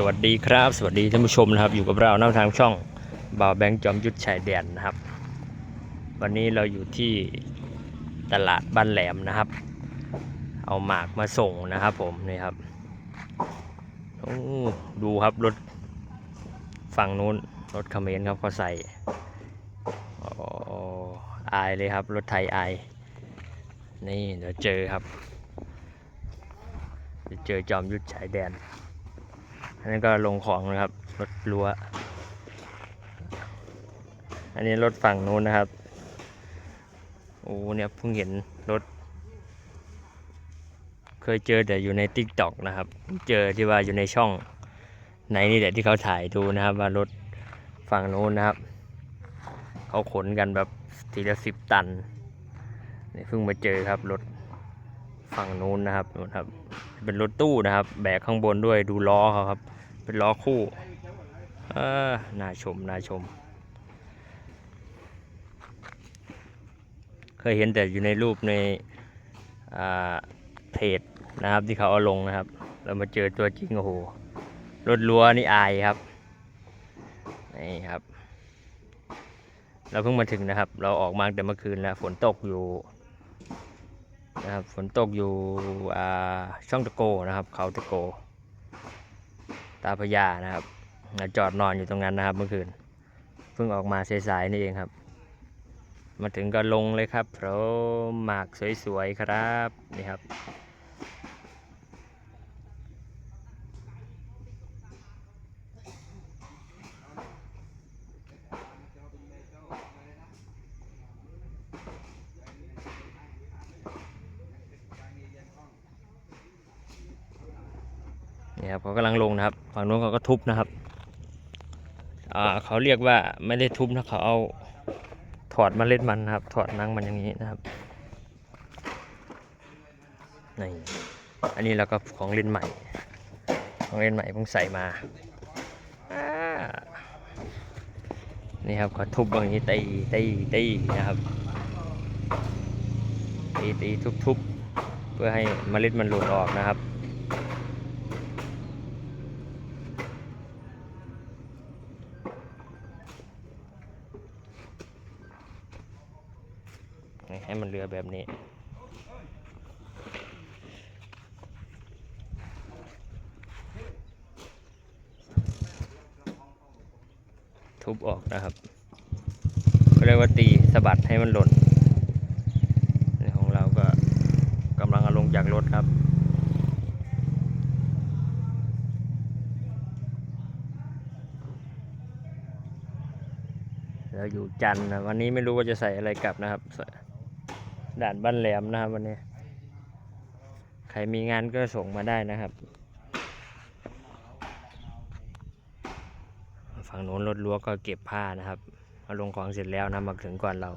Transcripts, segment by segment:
สวัสดีครับ สวัสดีท่านผู้ชมนะครับ อยู่กับเราหน้าทางช่องบ่าวแบงค์จอมยุทธชายแดนนะครับ วันนี้เราอยู่ที่ตลาดบ้านแหลมนะครับ เอาหมากมาส่งนะครับ ผมนี่ครับโอ้ดูครับรถฝั่งนู้นรถเขมรครับเขาใส่อ๋ออายเลยครับ รถไทยอายนี่เดี๋ยวเจอครับเดี๋ยวเจอจอมยุทธชายแดน อันนี้ก็ลงของนะครับ รถรั้ว อันนี้รถฝั่งนู้นนะครับ โอ้เนี่ยเพิ่งเห็นรถ เคยเจอแต่อยู่ในติ๊กต็อกนะครับ เจอที่ว่าอยู่ในช่องไหนนี่แหละที่เขาถ่ายดูนะครับ ว่ารถฝั่งนู้นนะครับ เขาขนกันแบบทีละสิบตันนี่เพิ่งมาเจอครับรถฝั่งนู้นนะครับนู่นครับ เป็นรถตู้นะครับ แบกข้างบนด้วยดูล้อเขาครับ เป็นล้อคู่เออน่าชมน่าชม เคยเห็นแต่อยู่ในรูปในเพจนะครับที่เขาเอาลงนะครับ เรามาเจอตัวจริงโอ้โหรถรั้วนี่อายครับนี่ครับ เราเพิ่งมาถึงนะครับ เราออกมาแต่เมื่อคืนแล้วฝนตกอยู่ นะครับฝนตกอยู่ช่องตะโกนะครับ เขาตะโก ตาพญานะครับจอดนอนอยู่ตรงนั้นนะครับเมื่อคืนเพิ่งออกมาสายๆนี่เองครับ มาถึงก็ลงเลยครับเพราะหมากสวยๆครับนี่ครับ นี่ครับเขากำลังลงนะครับ ฝั่งนู้นเขาก็ทุบนะครับอ่าเขาเรียกว่าไม่ได้ทุบนะเขาเอาถอดเมล็ดมันนะครับ ถอดนังมันอย่างนี้นะครับนี่อันนี้เราก็ของเล่นใหม่ ของเล่นใหม่เพิ่งใส่มาานี่ครับเขาทุบอย่างนี้ตีตีตีนะครับตีตีทุบทุบเพื่อให้เมล็ดมันหลุดออกนะครับ นี่ให้มันเรือแบบนี้ ทุบออกนะครับก็เรียกว่าตีสะบัดให้มันหล่นนี่ของเราก็กำลังเอาลงจากรถครับเราอยู่จันทร์นะวันนี้ไม่รู้ว่าจะใส่อะไรกลับนะครับ ด่านบ้านแหลมนะครับวันนี้ ใครมีงานก็ส่งมาได้นะครับ ฝั่งโน้นรถรั้วก็เก็บผ้านะครับเอาลงของเสร็จแล้วนะมาถึงก่อนเรา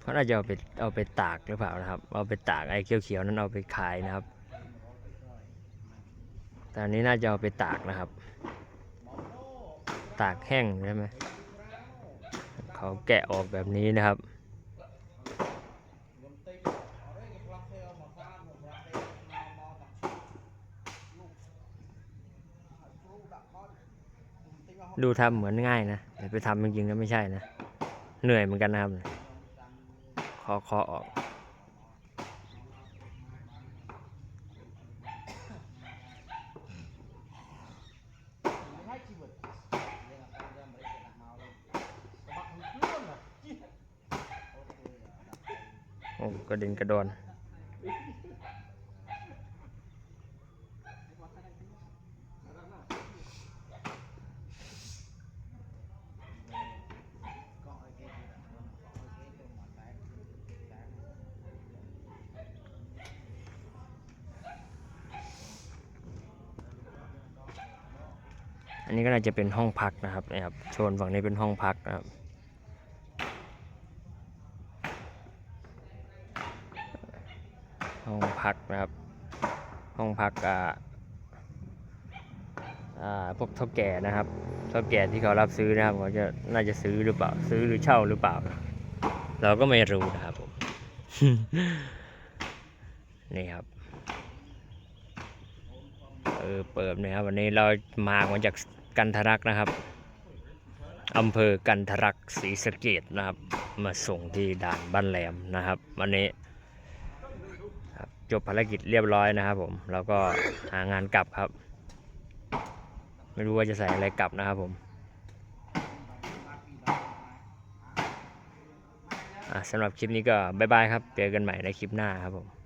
เขาน่าจจะเอาไปเอาไปตากหรือเปล่านะครับ เอาไปตากไอ้เขียวๆนั้นเอาไปขายนะครับ ต่อันนี้น่าจะเอาไปตากนะครับ ตากแห้งใช่ไหมเขาแกะออกแบบนี้นะครับ ดูทำเหมือนง่ายนะแต่ไปทำจริงๆแล้วไม่ใช่นะ เหนื่อยเหมือนกันนะครับคอคอออก อ้กระเด็นกระดอน อันนี้ก็น่าจะเป็นห้องพักนะครับนะครับโซนฝั่งนี้เป็นห้องพักนะครับ ห้องพักนะครับ ห้องพักอ่าอ่าพวกเท่าแก่นะครับเท่าแก่ที่เขารับซื้อนะครับเขาจะน่าจะซื้อหรือเปล่า ซื้อหรือเช่าหรือเปล่า เราก็ไม่รู้นะครับผมนี่ครับเออเปิดนะครับวันนี้เรามามาจากกันทรักนะครับอำเภอกันทรักศรีสะเกดนะครับ มาส่งที่ด่านบ้านแหลมนะครับ วันนี้ จบภารกิจเรียบร้อยนะครับผม แล้วก็หางานกลับครับ ไม่รู้ว่าจะใส่อะไรกลับนะครับผมสำหรับคลิปนี้ก็บ๊ายบายครับ เจอกันใหม่ในคลิปหน้าครับผม